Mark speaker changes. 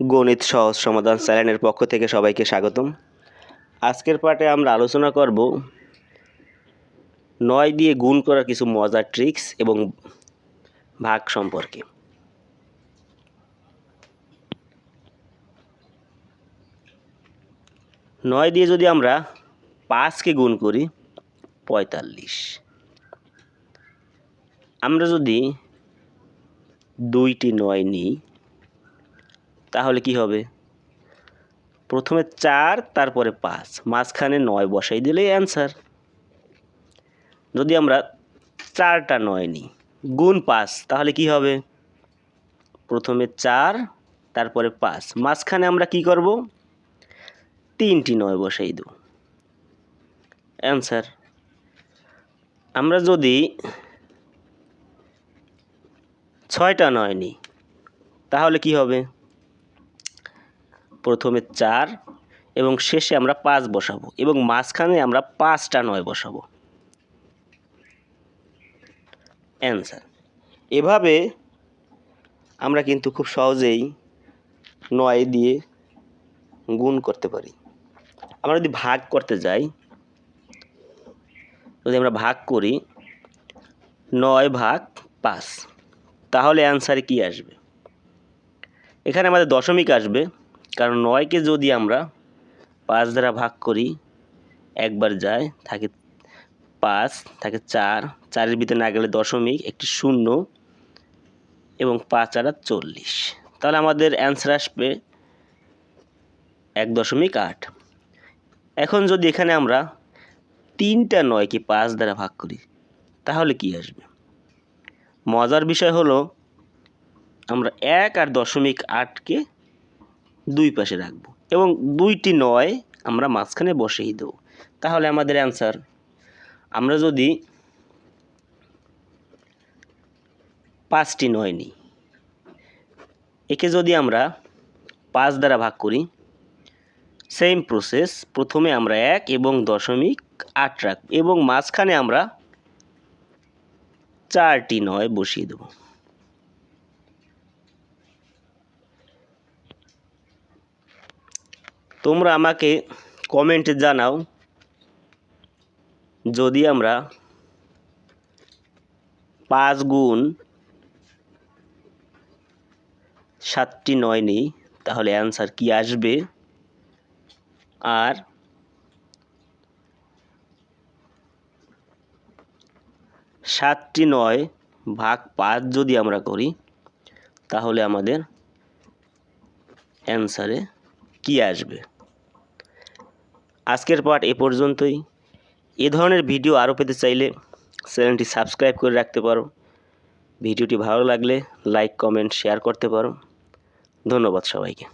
Speaker 1: গণিত সহজ সমাধান চ্যানেলের পক্ষ থেকে সবাইকে স্বাগতম। আজকের পার্টে আমরা আলোচনা করব নয় দিয়ে গুণ করার কিছু মজার ট্রিক্স এবং ভাগ সম্পর্কে। নয় দিয়ে যদি আমরা পাঁচকে গুণ করি, পঁয়তাল্লিশ। আমরা যদি দুইটি নয় নিই তাহলে কি হবে? প্রথমে চার, তারপরে পাঁচ। মাঝখানে নয় বসাই দিলেই অ্যান্সার যদি আমরা চারটা নয় নিই, গুণ পাঁচ, তাহলে কি হবে? প্রথমে চার, তারপরে পাঁচ। মাঝখানে আমরা কি করব? তিনটি নয় বসাই দেব। অ্যান্সার আমরা যদি ছয়টা নয় নিই, তাহলে কি হবে? প্রথমে চার এবং শেষে আমরা পাঁচ বসাবো এবং মাঝখানে আমরা পাঁচটা নয় বসাবো। অ্যান্সার এভাবে আমরা কিন্তু খুব সহজেই নয় দিয়ে গুণ করতে পারি। আমরা যদি ভাগ করতে যাই, যদি আমরা ভাগ করি, নয় ভাগ পাঁচ, তাহলে অ্যান্সারে কি আসবে? এখানে আমাদের দশমিক আসবে। কারণ নয়কে যদি আমরা পাঁচ দ্বারা ভাগ করি, একবার যায়, থাকে পাঁচ, থাকে চার, চারের ভিতরে না গেলে দশমিক, একটি শূন্য এবং পাঁচ আর চল্লিশ। তাহলে আমাদের অ্যান্সার আসবে এক দশমিক আট। এখন যদি এখানে আমরা তিনটা নয়কে পাঁচ দ্বারা ভাগ করি, তাহলে কি আসবে? মজার বিষয় হলো, আমরা এক আর দশমিক আটকে দুই পাশে রাখব। এবং দুইটি নয় আমরা মাঝখানে বসেই দেবো। তাহলে আমাদের অ্যান্সার আমরা যদি পাঁচটি নয় নিই, একে যদি আমরা পাঁচ দ্বারা ভাগ করি সেম প্রসেস প্রথমে আমরা এক এবং দশমিক আট রাখব এবং মাঝখানে আমরা চারটি নয় বসিয়ে দেব। তোমরা আমাকে কমেন্টে জানাও যদি আমরা পাঁচ গুণ সাতটি নয় নিই, তাহলে অ্যান্সার কি আসবে? আর সাতটি নয় ভাগ পাঁচ যদি আমরা করি, তাহলে আমাদের অ্যান্সারে কি আসবে? আজকের পাঠ এ পর্যন্তই। এ ধরনের ভিডিও আরও পেতে চাইলে চ্যানেলটি সাবস্ক্রাইব করে রাখতে পারো। ভিডিওটি ভালো লাগলে লাইক কমেন্ট শেয়ার করতে পারো। ধন্যবাদ সবাইকে।